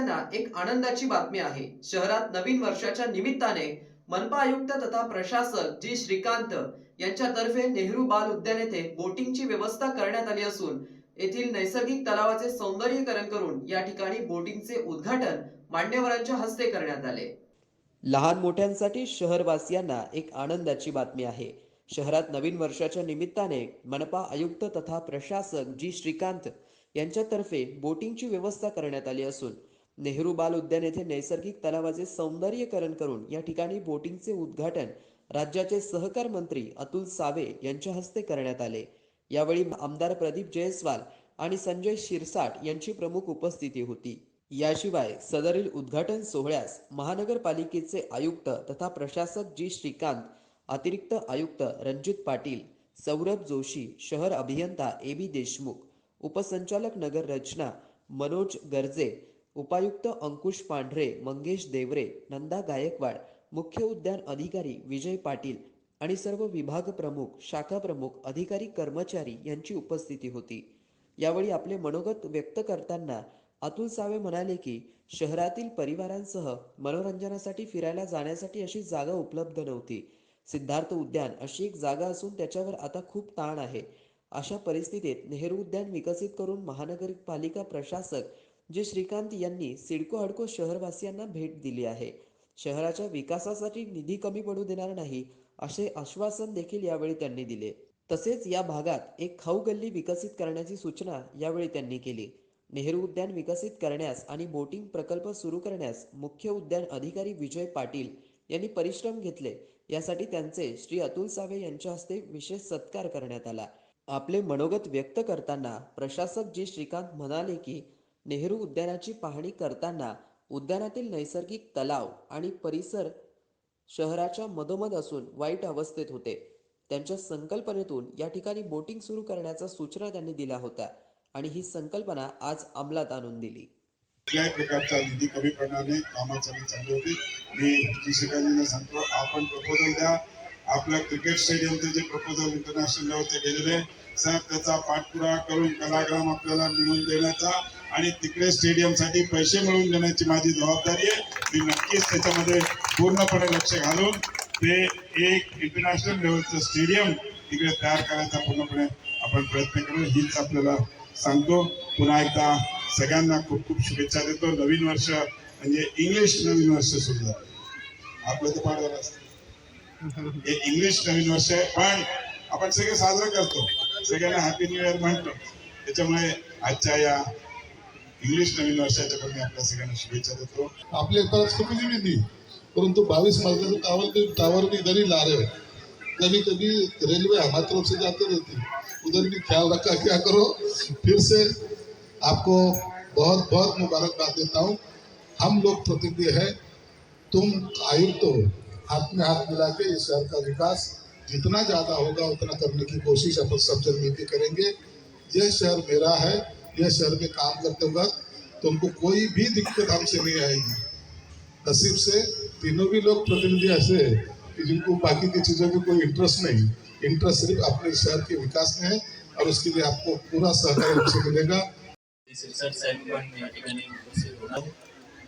विद्यार्थ्यांना एक आनंदाची बातमी आहे. शहरात नवीन वर्षाच्या निमित्ताने मनपा आयुक्त तथा प्रशासक जी श्रीकांत यांच्यातर्फे नेहरू बाल उद्यान येथे बोटिंगची व्यवस्था करण्यात आली असून येथील नैसर्गिक तलावाचे सौंदर्यीकरण करून या ठिकाणी बोटिंगचे उद्घाटन मान्यवरांच्या हस्ते करण्यात आले. लहान मोठ्यांसाठी शहरवासियांना एक आनंदाची बातमी आहे. शहरात नवीन वर्षाच्या निमित्ताने मनपा आयुक्त तथा प्रशासक जी श्रीकांत यांच्यातर्फे बोटिंगची व्यवस्था करण्यात आली असून नेहरू बाल उद्यान येथे नैसर्गिक तलावाचे सौंदर्यीकरण करून या ठिकाणी बोटिंगचे उद्घाटन राज्याचे सहकार मंत्री अतुल सावे यांच्या हस्ते करण्यात आले. यावेळी आमदार प्रदीप जयस्वाल आणि संजय शिरसाट यांची प्रमुख उपस्थिती होती. याशिवाय सदरील उद्घाटन सोहळ्यास महानगरपालिकेचे आयुक्त तथा प्रशासक जी. श्रीकांत अतिरिक्त आयुक्त रणजित पाटील सौरभ जोशी शहर अभियंता ए. बी. देशमुख उपसंचालक नगर रचना मनोज गर्जे उपायुक्त अंकुश पांढरे मंगेश देवरे नंदा गायकवाड मुख्य उद्यान अधिकारी विजय पाटील आणि सर्व विभाग प्रमुख शाखा प्रमुख अधिकारी कर्मचारी यांची उपस्थिती होती. यावेळी आपले मनोगत व्यक्त करताना अतुल सावे म्हणाले की शहरातील परिवारांसह मनोरंजनासाठी फिरायला जाण्यासाठी अशी जागा उपलब्ध नव्हती. सिद्धार्थ उद्यान अशी एक जागा असून त्याच्यावर आता खूप ताण आहे. अशा परिस्थितीत नेहरू उद्यान विकसित करून महानगरपालिका प्रशासक जे श्रीकांत यांनी सिडको हडको शहरवासियांना भेट दिली आहे. शहराच्या विकासासाठी निधी कमी पडू देणार नाही असे आश्वासन देखील यावेळी त्यांनी दिले. तसेच या भागात एक खाऊ गल्ली विकसित करण्याची सूचना यावेळी त्यांनी केली. नेहरू उद्यान विकसित करण्यास आणि बोटिंग प्रकल्प सुरू करण्यास मुख्य उद्यान अधिकारी विजय पाटील यांनी परिश्रम घेतले यासाठी त्यांचे श्री अतुल सावे यांच्या हस्ते विशेष सत्कार करण्यात आला. आपले मनोगत व्यक्त करताना प्रशासक जी श्रीकांत म्हणाले की नेहरू उद्यानाची पाहणी करताना उद्यानातील नैसर्गिक तलाव आणि परिसर शहराच्या मधोमध असून वाईट अवस्थेत होते. त्यांच्या संकल्पनेतून या ठिकाणी बोटिंग सुरू करण्याच्या सूचना त्यांनी दिल्या होत्या आणि ही संकल्पना आज अंमलात आणून दिली. कुठल्याही प्रकारचा निधी कमी पडणार चालू होती मी जी सांगतो आपण प्रपोजल द्या. आपल्या क्रिकेट स्टेडियमचे जे प्रपोजल इंटरनॅशनल लेवलचे गेलेले आहे, सर त्याचा पाठपुरावा करून कलाग्राम आपल्याला मिळवून देण्याचा आणि तिकडे स्टेडियमसाठी पैसे मिळवून देण्याची माझी जबाबदारी आहे. मी नक्कीच त्याच्यामध्ये पूर्णपणे लक्ष घालून ते एक इंटरनॅशनल लेवलचं स्टेडियम तिकडे तयार करायचा पूर्णपणे आपण प्रयत्न करू हीच आपल्याला सांगतो. पुन्हा एकदा सगळ्यांना खूप खूप शुभेच्छा देतो. नवीन वर्ष म्हणजे इंग्लिश नवीन वर्ष सुरू झालं. आपलं तर पाठ झालं असतं. हे इंग्लिश नवीन वर्ष आहे. पण आपण सगळे साजरं करतो. सगळ्यांना हॅपी न्यू इयर म्हणतो. त्याच्यामुळे आजच्या या इंग्लिश नवीन वर्षाच्या पण मी आपल्या सगळ्यांना शुभेच्छा देतो. आपले तरफ कमी कुछ थी परंतु बावीस मार्गाचं टावर टावर मी जरी लारे. ला रहे हैं कभी कभी रेलवे हमारी तरफ से जाते रहती. उधर भी ख्याल रखा क्या करो? फिर से आपको बहुत बहुत मुबारकबाद देता हूँ. हम लोग प्रतिनिधि है तुम आयुक्त हो। हाथ में हाथ मिला के इस शहर का विकास जितना ज़्यादा होगा, उतना करने की कोशिश अपन सब जन मिलकर करेंगे। यह शहर मेरा है, यह शहर में काम करते वक्त तुमको कोई भी दिक्कत हमसे नहीं आएगी। नसीब से तीनों भी लोग प्रतिनिधि ऐसे है कि जिनको बाकी की चीज़ों में कोई इंटरेस्ट नहीं। इंटरेस्ट सिर्फ़ अपने शहर के विकास में है और उसके लिए आपको पूरा सहकार मिलेगा।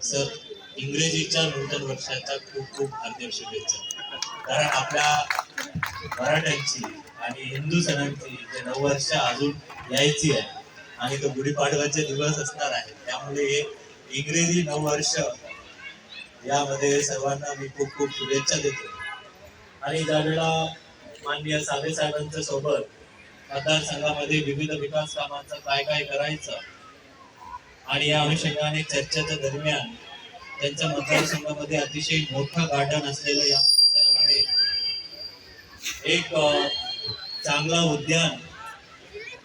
सर इंग्रजीच्या नूतन वर्षाच्या खूप खूप हार्दिक शुभेच्छा. कारण आपल्या मराठ्यांची आणि हिंदू सणांची जे नववर्ष अजून यायची आहे आणि तो गुढीपाडव्याचे दिवस असणार आहे त्यामुळे हे इंग्रजी नववर्ष यामध्ये सर्वांना मी खूप खूप शुभेच्छा देतो. आणि ज्यावेळेला माननीय साधे साहेबांच्या सोबत मतदारसंघामध्ये विविध विकास कामांचं काय काय करायचं आणि या अनुषंगाने चर्चेच्या दरम्यान त्यांच्या मतदारसंघामध्ये अतिशय मोठा गार्डन असलेलं या परिसरामध्ये एक चांगला उद्यान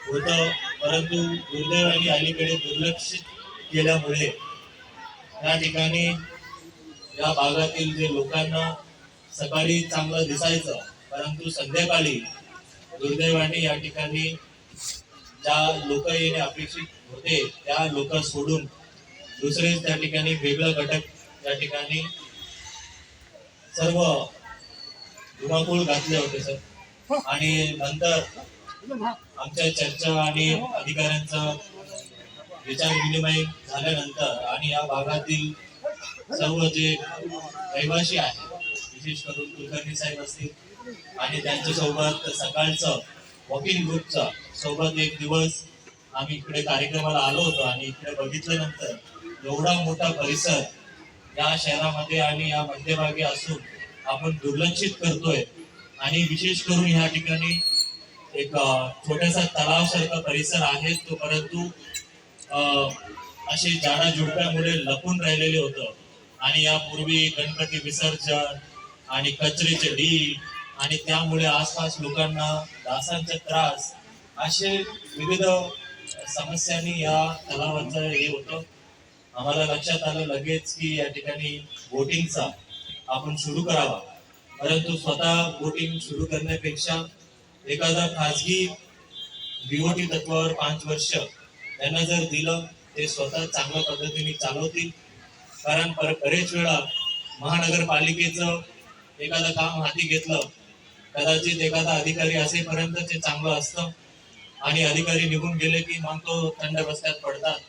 होत परंतु दुर्दैवाने अलीकडे दुर्लक्षित केल्यामुळे या ठिकाणी या भागातील जे लोकांना सकाळी चांगलं दिसायचं परंतु संध्याकाळी दुर्दैवाने या ठिकाणी ज्या लोक येणे अपेक्षित होते त्या लोक सोडून दुसरे त्या ठिकाणी वेगळं घटक त्या ठिकाणी सर्व धुमाकूळ घातले होते सर. आणि नंतर आमच्या चर्चा आणि अधिकाऱ्यांचा विचार विनिमय झाल्यानंतर आणि या भागातील सर्व जे रहिवासी आहेत विशेष करून कुलकर्णी साहेब असतील आणि त्यांच्यासोबत सकाळचं वॉकिंग ग्रुपचा सोबत एक दिवस आम्ही इकडे कार्यक्रमाला आलो होतो आणि इकडे बघितल्यानंतर एवढा मोठा परिसर या शहरामध्ये आणि या मध्यभागी असून आपण दुर्लक्षित करतोय. आणि विशेष करून ह्या ठिकाणी एक अ, छोटासा तलावासारखा परिसर आहे. तो परंतु असे जाडा झुडप्यामुळे लपून राहिलेले होतं. आणि यापूर्वी गणपती विसर्जन आणि कचऱ्याचे ढीग आणि त्यामुळे आसपास लोकांना डासांचा त्रास असे विविध समस्यांनी या तलावाचं हे होतं. आम्हाला लक्षात आलं लगेच की या ठिकाणी बोटिंगचा आपण सुरू करावा. परंतु स्वतः बोटिंग सुरू करण्यापेक्षा एखादा खाजगी बीओटी तत्वावर पाच वर्ष त्यांना जर दिलं ते स्वतः चांगल्या पद्धतीने चालवतील. कारण पर बरेच वेळा महानगरपालिकेचं एखादं काम हाती घेतलं कदाचित एखादा अधिकारी असेपर्यंत ते चांगलं असतं. आणि अधिकारी निघून गेले की मग तो थंड बसण्यात पडतात.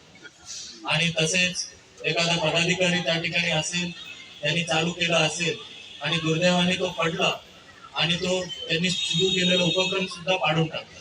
आणि तसेच एखादा पदाधिकारी त्या ठिकाणी असेल त्यांनी चालू केला असेल आणि दुर्दैवाने तो पडला आणि तो त्यांनी सुरू केलेला उपक्रम सुद्धा पाडून टाकला.